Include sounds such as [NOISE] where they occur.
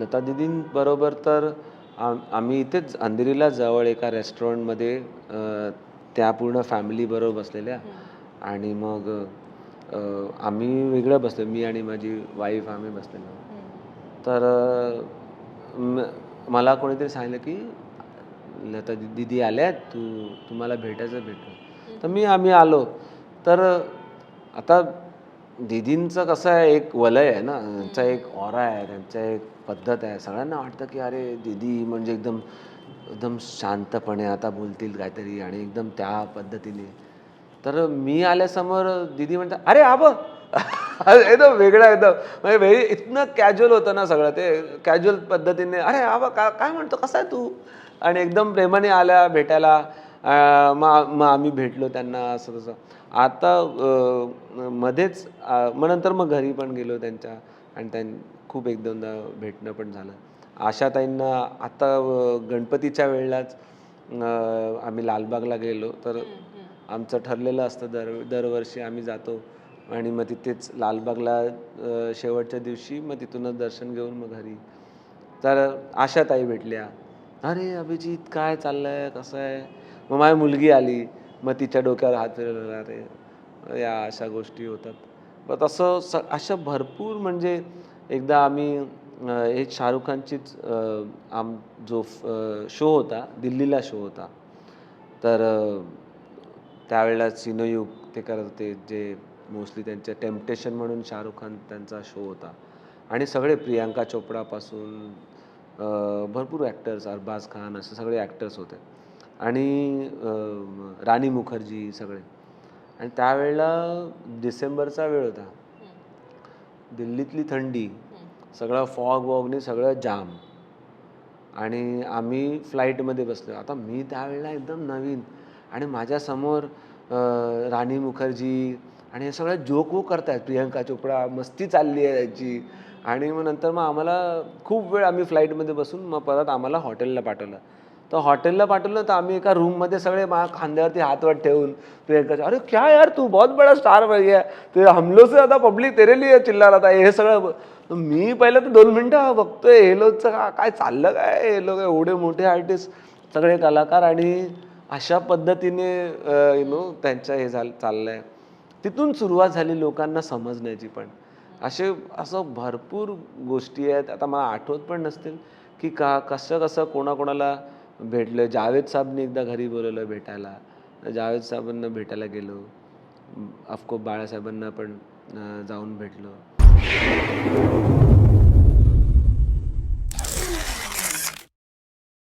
लता दीदींबरोबर तर आम आम्ही इथेच अंधेरीला जवळ एका रेस्टॉरंटमध्ये त्या पूर्ण फॅमिलीबरोबर बसलेल्या. आणि मग आम्ही वेगळं बसलो मी आणि माझी वाईफ आम्ही बसलेलो. तर मला कोणीतरी सांगितलं की लता दीदी आल्या आहेत तू तुम्हाला भेटायचं भेटू तर मी आम्ही आलो. तर आता दीदींचं कसं आहे एक वलय आहे ना. त्यांचा एक ऑरा आहे त्यांचा एक पद्धत आहे. सगळ्यांना वाटतं की अरे दीदी म्हणजे एकदम एकदम शांतपणे आता बोलतील काहीतरी आणि एकदम त्या पद्धतीने. तर मी आल्यासमोर दीदी म्हणतात अरे आब [LAUGHS] एकदम वेगळं एकदम. म्हणजे वेळी इतकं कॅज्युअल होतं ना सगळं ते. कॅज्युअल पद्धतीने अरे आबा का काय म्हणतो कसा आहे तू? आणि एकदम प्रेमाने आल्या भेटायला. मग मग आम्ही भेटलो त्यांना असं तसं. आता मध्येच मग नंतर मग घरी पण गेलो त्यांच्या आणि त्यां खूप एक दोनदा भेटणं पण झालं. आशाताईंना आता गणपतीच्या वेळेलाच आम्ही लालबागला गेलो. तर आमचं ठरलेलं असतं दर दरवर्षी आम्ही जातो आणि मग तिथेच लालबागला शेवटच्या दिवशी मग तिथूनच दर्शन घेऊन मग घरी. तर आशाताई भेटल्या. अरे अभिजित काय चाललंय? कसं आहे? मग माझी मुलगी आली. मग तिच्या डोक्यावर हात फिरवला आहे या अशा गोष्टी होतात. मग तसं स अशा भरपूर म्हणजे एकदा आम्ही हे एक शाहरुख खानचीच आम जो शो होता दिल्लीला शो होता. तर त्यावेळेला सिनोयुग ते करत होते जे मोस्टली त्यांच्या टेम्पटेशन म्हणून शाहरुख खान त्यांचा शो होता. आणि सगळे प्रियांका चोपडापासून भरपूर ॲक्टर्स अरबाज खान असे सगळे ॲक्टर्स होते. आणि राणी मुखर्जी सगळे. आणि त्यावेळेला डिसेंबरचा वेळ होता. दिल्लीतली थंडी सगळं फॉग वॉगने सगळं जाम. आणि आम्ही फ्लाईटमध्ये बसलो. आता मी त्यावेळेला एकदम नवीन आणि माझ्यासमोर राणी मुखर्जी आणि हे सगळं जोक वोक करतायत. प्रियंका चोपडा मस्ती चालली आहे त्याची आणि मग नंतर मग आम्हाला खूप वेळ आम्ही फ्लाईटमध्ये बसून मग परत आम्हाला हॉटेलला पाठवलं. तर हॉटेलला पाठवलं तर आम्ही एका रूममध्ये सगळे मा खांद्यावरती हातवर ठेवून प्रियंकाच्या अरे क्या यार तू बहुत बडा स्टार बन ते हमलो से आता पब्लिक तेरे लिए चिल्ला आता हे सगळं मी पहिलं तर दोन मिनटं बघतोय. हे लोकचं का काय चाललं काय? हे लोक एवढे मोठे आर्टिस्ट सगळे कलाकार आणि अशा पद्धतीने यु नो त्यांच्या हे झालं चाललंय. तिथून सुरुवात झाली लोकांना समजण्याची पण. असे असं भरपूर गोष्टी आहेत. आता मला आठवत पण नसतील की का कसं कसं कोणाकोणाला भेटलं. जावेद साहेबनी एकदा घरी बोलवलं भेटायला. जावेद साहेबांना भेटायला गेलो. ऑफकोर्स बाळासाहेबांना पण जाऊन भेटलो.